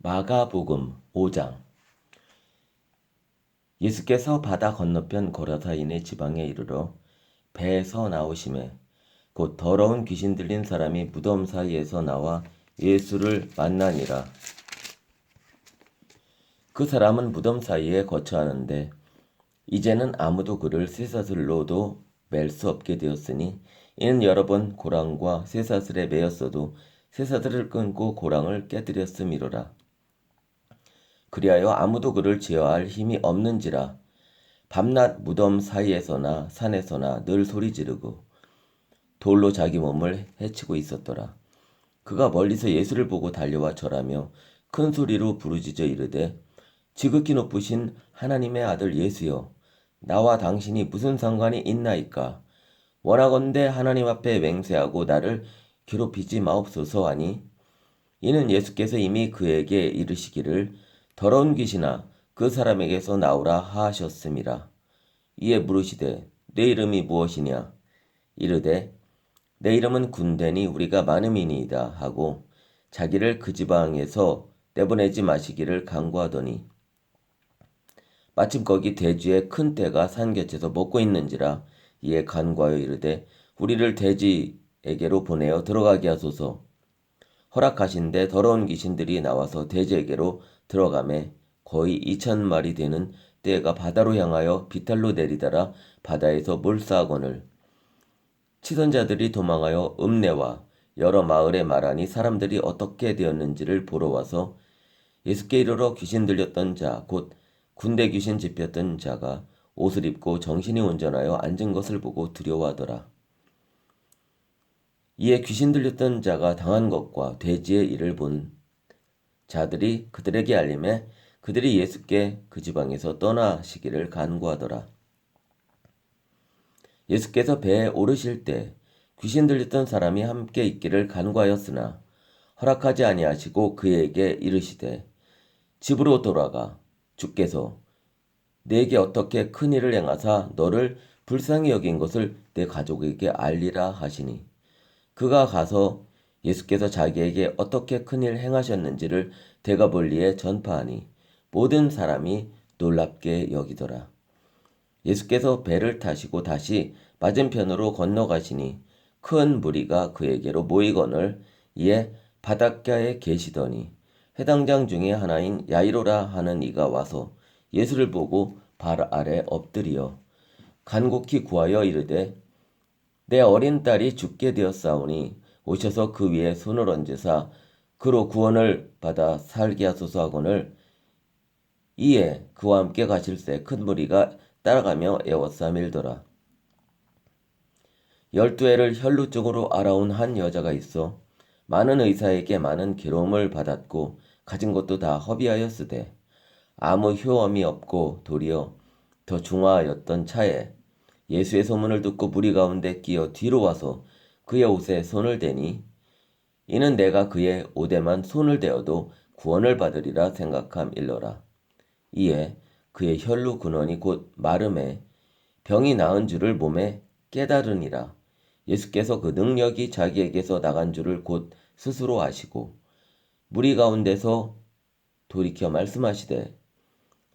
마가복음 5장 예수께서 바다 건너편 고라사인의 지방에 이르러 배에서 나오심에 곧 더러운 귀신 들린 사람이 무덤 사이에서 나와 예수를 만나니라. 그 사람은 무덤 사이에 거처하는데 이제는 아무도 그를 쇠사슬로도 맬 수 없게 되었으니 이는 여러 번 고랑과 쇠사슬에 매였어도 쇠사슬을 끊고 고랑을 깨뜨렸음이로라. 그리하여 아무도 그를 제어할 힘이 없는지라 밤낮 무덤 사이에서나 산에서나 늘 소리 지르고 돌로 자기 몸을 해치고 있었더라. 그가 멀리서 예수를 보고 달려와 절하며 큰 소리로 부르짖어 이르되 지극히 높으신 하나님의 아들 예수여 나와 당신이 무슨 상관이 있나이까 원하건대 하나님 앞에 맹세하고 나를 괴롭히지 마옵소서 하니 이는 예수께서 이미 그에게 이르시기를 더러운 귀신아 그 사람에게서 나오라 하셨음이라 이에 물으시되 내 이름이 무엇이냐? 이르되 내 이름은 군대니 우리가 많음이니이다 하고 자기를 그 지방에서 내보내지 마시기를 강구하더니 마침 거기 대지에 큰 떼가 산 곁에서 먹고 있는지라 이에 간과하여 이르되 우리를 돼지에게로 보내어 들어가게 하소서 허락하신데 더러운 귀신들이 나와서 돼지에게로 들어가매 거의 이천 마리 되는 떼가 바다로 향하여 비탈로 내리다라 바다에서 몰사하거늘 치던 자들이 도망하여 읍내와 여러 마을에 말하니 사람들이 어떻게 되었는지를 보러 와서 예수께 이르러 귀신 들렸던 자 곧 군대 귀신 집혔던 자가 옷을 입고 정신이 온전하여 앉은 것을 보고 두려워하더라. 이에 귀신 들렸던 자가 당한 것과 돼지의 일을 본 자들이 그들에게 알림해 그들이 예수께 그 지방에서 떠나시기를 간구하더라. 예수께서 배에 오르실 때 귀신 들렸던 사람이 함께 있기를 간구하였으나 허락하지 아니하시고 그에게 이르시되 집으로 돌아가 주께서 내게 어떻게 큰 일을 행하사 너를 불쌍히 여긴 것을 내 가족에게 알리라 하시니 그가 가서 예수께서 자기에게 어떻게 큰일 행하셨는지를 대가볼리에 전파하니 모든 사람이 놀랍게 여기더라. 예수께서 배를 타시고 다시 맞은편으로 건너가시니 큰 무리가 그에게로 모이거늘 이에 바닷가에 계시더니 해당장 중에 하나인 야이로라 하는 이가 와서 예수를 보고 발 아래 엎드리어 간곡히 구하여 이르되 내 어린 딸이 죽게 되었사오니 오셔서 그 위에 손을 얹으사 그로 구원을 받아 살게 하소서 하거늘 이에 그와 함께 가실새 큰 무리가 따라가며 애워싸 밀더라. 열두 해를 혈루 쪽으로 알아온 한 여자가 있어 많은 의사에게 많은 괴로움을 받았고 가진 것도 다 허비하였으되 아무 효험이 없고 도리어 더 중화하였던 차에 예수의 소문을 듣고 무리 가운데 끼어 뒤로 와서 그의 옷에 손을 대니 이는 내가 그의 옷에만 손을 대어도 구원을 받으리라 생각함 일러라. 이에 그의 혈루 근원이 곧 마름에 병이 나은 줄을 몸에 깨달으니라. 예수께서 그 능력이 자기에게서 나간 줄을 곧 스스로 아시고 무리 가운데서 돌이켜 말씀하시되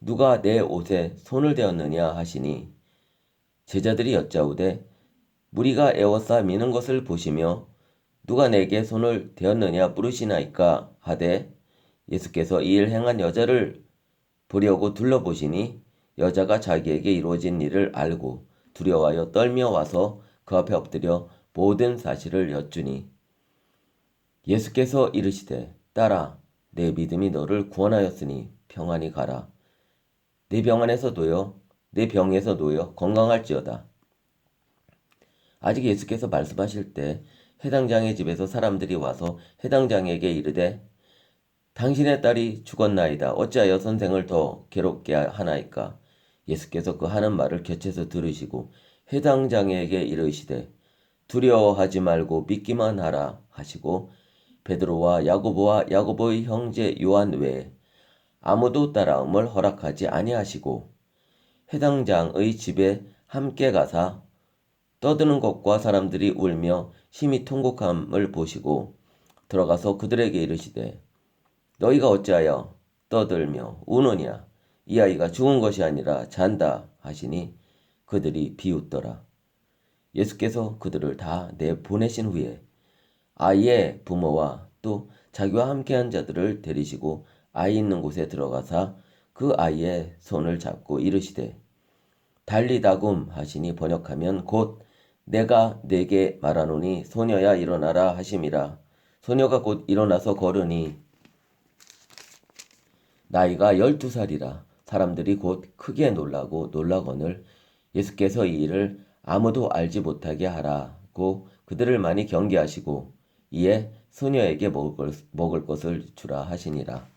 누가 내 옷에 손을 대었느냐 하시니 제자들이 여짜오되 무리가 애워싸 미는 것을 보시며 누가 내게 손을 대었느냐 물으시나이까 하되 예수께서 이 일 행한 여자를 보려고 둘러보시니 여자가 자기에게 이루어진 일을 알고 두려워하여 떨며 와서 그 앞에 엎드려 모든 사실을 여쭈니 예수께서 이르시되 딸아 내 믿음이 너를 구원하였으니 평안히 가라. 내 병 안에서 놓여 내 병에서 놓여 건강할지어다 아직 예수께서 말씀하실 때 해당 장의 집에서 사람들이 와서 해당 장에게 이르되 당신의 딸이 죽었나이다. 어찌하여 선생을 더 괴롭게 하나이까? 예수께서 그 하는 말을 곁에서 들으시고 해당 장에게 이르시되 두려워하지 말고 믿기만 하라 하시고 베드로와 야고보와 야고보의 형제 요한 외에 아무도 따라옴을 허락하지 아니하시고 해당 장의 집에 함께 가사 떠드는 것과 사람들이 울며 심히 통곡함을 보시고 들어가서 그들에게 이르시되 너희가 어찌하여 떠들며 우느냐? 이 아이가 죽은 것이 아니라 잔다 하시니 그들이 비웃더라. 예수께서 그들을 다 내보내신 후에 아이의 부모와 또 자기와 함께한 자들을 데리시고 아이 있는 곳에 들어가사 그 아이의 손을 잡고 이르시되 달리다굼 하시니 번역하면 곧 내가 네게 말하노니 소녀야 일어나라 하심이라. 소녀가 곧 일어나서 걸으니 나이가 열두 살이라. 사람들이 곧 크게 놀라고 놀라거늘 예수께서 이 일을 아무도 알지 못하게 하라고 그들을 많이 경계하시고 이에 소녀에게 먹을, 것- 먹을 것을 주라 하시니라